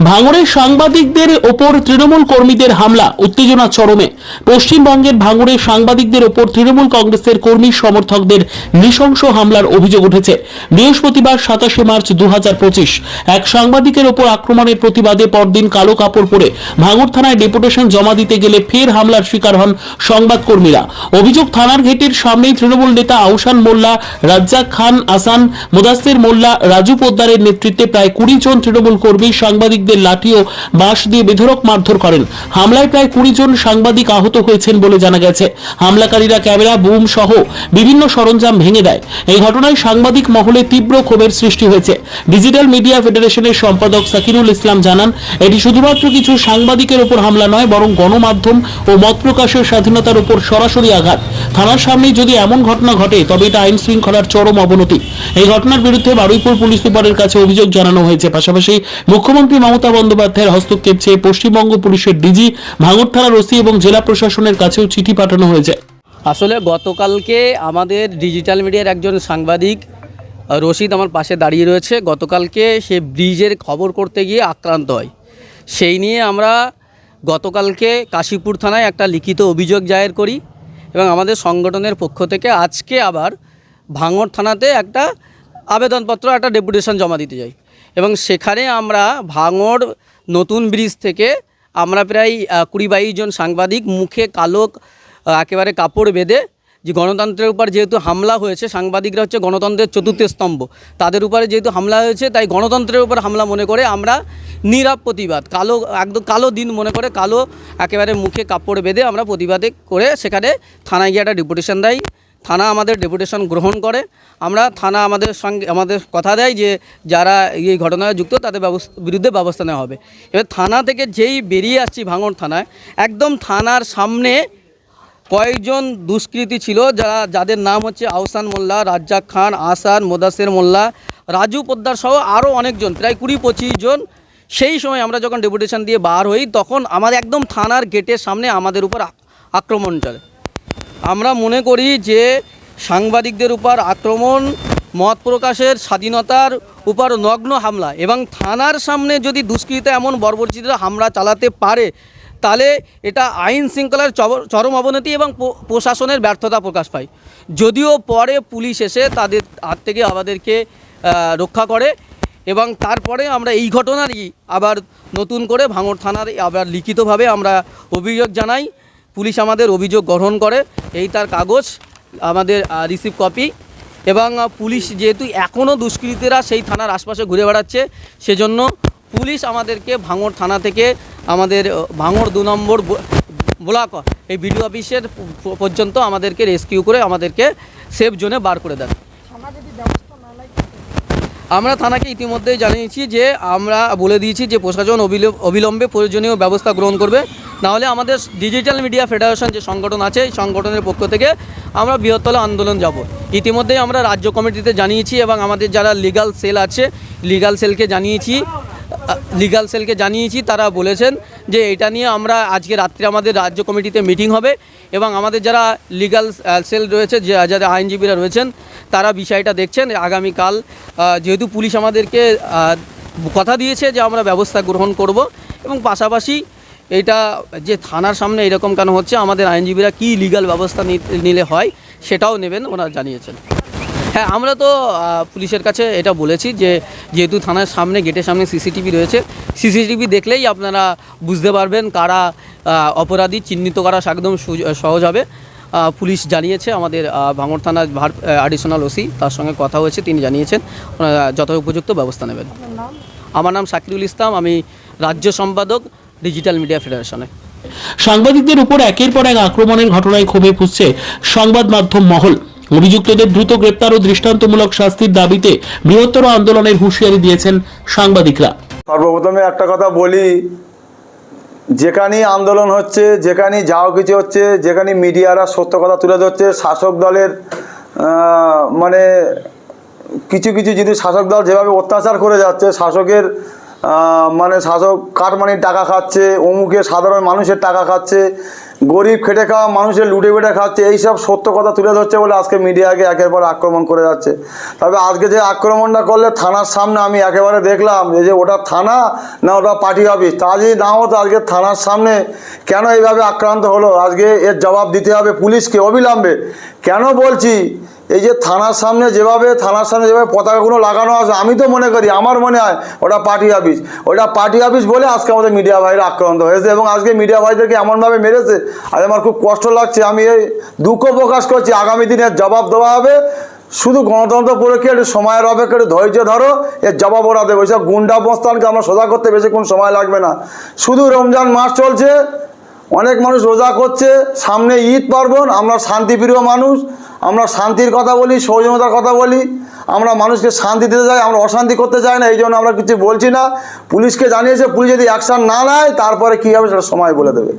ভাঙড়ের সাংবাদিকদের ওপর তৃণমূল কর্মীদের হামলা, উত্তেজনা চরমে। পশ্চিমবঙ্গের ভাঙড়ের সাংবাদিকদের ওপর তৃণমূল কংগ্রেসের কর্মী সমর্থকদের নৃশংস হামলার অভিযোগ উঠেছে। বৃহস্পতিবার সাতাশে মার্চ দু এক সাংবাদিকের ওপর আক্রমণের প্রতিবাদে পরদিন কালো কাপড় পরে ভাঙড় থানায় ডেপুটেশন জমা দিতে গেলে ফের হামলার শিকার হন সংবাদকর্মীরা। অভিযোগ থানার গেটের সামনেই তৃণমূল নেতা আউসান মোল্লা, রাজ্জাক খান, আসান মুদাসির মোল্লা, রাজু পোদ্দারের নেতৃত্বে প্রায় কুড়ি জন তৃণমূল কর্মী সাংবাদিকদের লাঠি ও বাঁশ দিয়ে বেধড়ক মারধর করেন। হামলায় প্রায় কুড়ি জন সাংবাদিক আহত হয়েছেন বলে জানা গেছে। হামলাকারীরা ক্যামেরা, বুম সহ বিভিন্ন সরঞ্জাম ভেঙে দেয়। এই ঘটনায় সাংবাদিক মহলে তীব্র ক্ষোভের সৃষ্টি হয়েছে। ডিজিটাল মিডিয়া ফেডারেশনের সম্পাদক সাকিরুল ইসলাম জানান, এটি শুধুমাত্র কিছু সাংবাদিকের ওপর হামলা নয়, বরং গণমাধ্যম ও মত প্রকাশের স্বাধীনতার উপর সরাসরি আঘাত। থানার সামনে যদি এমন ঘটনা ঘটে, তবে এটা আইন শৃঙ্খলার চরম অবনতি। এই ঘটনার বিরুদ্ধে বারুইপুর পুলিশ সুপারের কাছে অভিযোগ জানানো হয়েছে। পাশাপাশি মুখ্যমন্ত্রী মমতা বন্দ্যোপাধ্যায়ের হস্তক্ষেপ চেয়ে পশ্চিমবঙ্গ পুলিশের ডিজি, ভাঙড় থানার ওসি এবং জেলা প্রশাসনের কাছেও চিঠি পাঠানো হয়েছে। আসলে গতকালকে আমাদের ডিজিটাল মিডিয়ার একজন সাংবাদিক, রশিদ আমার পাশে দাঁড়িয়ে রয়েছে। গতকালকে সে ব্রিজের খবর করতে গিয়ে আক্রান্ত হয়। সেই নিয়ে আমরা গতকালকে কাশীপুর থানায় একটা লিখিত অভিযোগ জায়ের করি এবং আমাদের সংগঠনের পক্ষ থেকে আজকে আবার ভাঙড় থানাতে একটা আবেদনপত্র, একটা ডেপুটেশন জমা দিতে যাই। এবং সেখানে আমরা ভাঙড় নতুন ব্রিজ থেকে আমরা প্রায় কুড়ি বাইশ জন সাংবাদিক মুখে কালো একেবারে কাপড় বেঁধে যে গণতন্ত্রের উপর যেহেতু হামলা হয়েছে, সাংবাদিকরা হচ্ছে গণতন্ত্রের চতুর্থ স্তম্ভ। তাদের উপরে যেহেতু হামলা হয়েছে, তাই গণতন্ত্রের উপর হামলা মনে করে আমরা নীরব প্রতিবাদ, কালো, একদম কালো দিন মনে করে কালো, একেবারে মুখে কাপড় বেঁধে আমরা প্রতিবাদে করে সেখানে থানায় গিয়ে একটা ডেপুটেশন দেয়। থানা আমাদের ডেপুটেশন গ্রহণ করে। আমরা থানা আমাদের সঙ্গে, আমাদের কথা দেয় যে যারা এই ঘটনায় যুক্ত তাদের বিরুদ্ধে ব্যবস্থা নেওয়া হবে। এবার থানা থেকে যেই বেরিয়ে আসছি ভাঙড় থানায়, একদম থানার সামনে কয়েকজন দুষ্কৃতী ছিল যারা যাদের নাম হচ্ছে আহসান মোল্লা, রাজ্জাক খান আসান মোদাসের মোল্লা, রাজু পোদ্দার সহ আরও অনেকজন, প্রায় কুড়ি পঁচিশ জন। সেই সময় আমরা যখন ডেপুটেশন দিয়ে বার হই, তখন আমাদের একদম থানার গেটের সামনে আমাদের উপর আক্রমণ চলে। আমরা মনে করি যে সাংবাদিকদের উপর আক্রমণ, মত প্রকাশের স্বাধীনতার উপর নগ্ন হামলা এবং থানার সামনে যদি দুষ্কৃতা এমন বর্বরচিতরা হামলা চালাতে পারে, তাহলে এটা আইন শৃঙ্খলার চরম অবনতি এবং প্রশাসনের ব্যর্থতা প্রকাশ পায়। যদিও পরে পুলিশ এসে তাদের হাত থেকে আমাদেরকে রক্ষা করে এবং তারপরে আমরা এই ঘটনারই আবার নতুন করে ভাঙড় থানার আবার লিখিতভাবে আমরা অভিযোগ জানাই। পুলিশ আমাদের অভিযোগ গ্রহণ করে, এই তার কাগজ, আমাদের রিসিভ কপি এবং পুলিশ যেহেতু এখনও দুষ্কৃতীরা সেই থানার আশপাশে ঘুরে বেড়াচ্ছে, সেজন্য পুলিশ আমাদেরকে ভাঙড় থানা থেকে আমাদের ভাঙড় দু নম্বর ব্লক এই বিডিও অফিসের পর্যন্ত আমাদেরকে রেস্কিউ করে আমাদেরকে সেফ জোনে বার করে দেন। আমরা থানাকে ইতিমধ্যেই জানিয়েছি যে আমরা বলে দিয়েছি যে প্রশাসন অবিল- অবিলম্বে প্রয়োজনীয় ব্যবস্থা গ্রহণ করবে। নাহলে আমাদের ডিজিটাল মিডিয়া ফেডারেশন যে সংগঠন আছে, এই সংগঠনের পক্ষ থেকে আমরা বৃহত্তর আন্দোলন যাব। ইতিমধ্যেই আমরা রাজ্য কমিটিতে জানিয়েছি এবং আমাদের যারা লিগাল সেল আছে লিগাল সেলকে জানিয়েছি লিগাল সেলকে জানিয়েছি, তারা বলেছেন যে এটা নিয়ে আমরা আজকে রাত্রে আমাদের রাজ্য কমিটিতে মিটিং হবে এবং আমাদের যারা লিগাল সেল রয়েছে যারা আইনজীবীরা রয়েছেন, তারা বিষয়টা দেখছেন। আগামীকাল যেহেতু পুলিশ আমাদেরকে কথা দিয়েছে যে আমরা ব্যবস্থা গ্রহণ করব এবং পাশাপাশি এটা যে থানার সামনে এরকম কেন হচ্ছে, আমাদের আইনজীবীরা কী লিগাল ব্যবস্থা নিলে হয়, সেটাও নেবেন, ওনারা জানিয়েছেন। হ্যাঁ আমরা তো পুলিশের কাছে এটা বলেছি যে যেহেতু থানার সামনে গেটের সামনে সিসিটিভি রয়েছে সিসিটিভি দেখলেই আপনারা বুঝতে পারবেন কারা অপরাধী চিহ্নিত করা একদম সু- সহজ হবে। পুলিশ জানিয়েছে আমাদের ভাঙড় থানার ভার অ্যাডিশনাল ওসি তার সঙ্গে কথা হয়েছে তিনি জানিয়েছেন ওনারা যথোপযুক্ত ব্যবস্থা নেবেন। আমার নাম শাকিরুল ইসলাম আমি রাজ্য সম্পাদক ডিজিটাল মিডিয়া ফেডারেশনে। সাংবাদিকদের উপর একের পর এক আক্রমণের ঘটনায় ক্ষোভে ফুসছে সংবাদ মাধ্যম মহল। অভিযুক্তদের দ্রুত গ্রেপ্তার ও দৃষ্টান্তমূলক শাস্তির দাবিতে বৃহত্তর আন্দোলনের হুঁশিয়ারি দিয়েছেন সাংবাদিকরা। সর্বপ্রথমে একটা কথা বলি, যেখানেই আন্দোলন হচ্ছে, যেখানেই যাও কিছু হচ্ছে যেখানে মিডিয়ারা সত্য কথা তুলে ধরছে, শাসক দলের মানে কিছু কিছু যদি শাসক দল যেভাবে অত্যাচার করে যাচ্ছে, শাসকের মানে শাসক কাটমানির টাকা খাচ্ছে অমুকে সাধারণ মানুষের টাকা খাচ্ছে গরিব খেটে খাওয়া, মানুষের লুটে বেটে খাচ্ছে, এইসব সত্য কথা তুলে ধরছে বলে আজকে মিডিয়াকে একের পর আক্রমণ করে যাচ্ছে। তবে আজকে যে আক্রমণটা করলে থানার সামনে আমি একেবারে দেখলাম যে ওটা থানা না ওটা পার্টি অফিস তা যদি না হতো, আজকে থানার সামনে কেন এইভাবে আক্রান্ত হলো? আজকে এর জবাব দিতে হবে পুলিশকে অবিলম্বে। কেন বলছি? এই যে থানার সামনে যেভাবে, থানার সামনে যেভাবে পতাকাগুলো লাগানো আছে, আমি তো মনে করি, আমার মনে হয় ওটা পার্টি অফিস। ওটা পার্টি অফিস বলে আজকে আমাদের মিডিয়া ভাইরা আক্রান্ত হয়েছে এবং আজকে মিডিয়া ভাইদেরকে এমনভাবে মেরেছে, আজ আমার খুব কষ্ট লাগছে। আমি এই দুঃখ প্রকাশ করছি, আগামী দিনের জবাব দেওয়া হবে। শুধু গণতন্ত্র পরীক্ষা একটু সময়ের অপেক্ষা, একটু ধৈর্য ধরো, এর জবাব ওরা দেবে। ওইসব গুন্ডা বস্তানকে আমরা সোজা করতে বেশি বেশিক্ষণ সময় লাগবে না। শুধু রমজান মাস চলছে অনেক মানুষ রোজা করছে, সামনে ঈদ পার্বণ, আমরা শান্তিপ্রিয় মানুষ, আমরা শান্তির কথা বলি, সৌজন্যতার কথা বলি, আমরা মানুষকে শান্তি দিতে চাই আমরা অশান্তি করতে চাই না, এই জন্য আমরা কিছু বলছি না। পুলিশকে জানিয়েছে, পুলিশ যদি অ্যাকশান না নেয়, তারপরে কী হবে সেটা সময় বলে দেবে।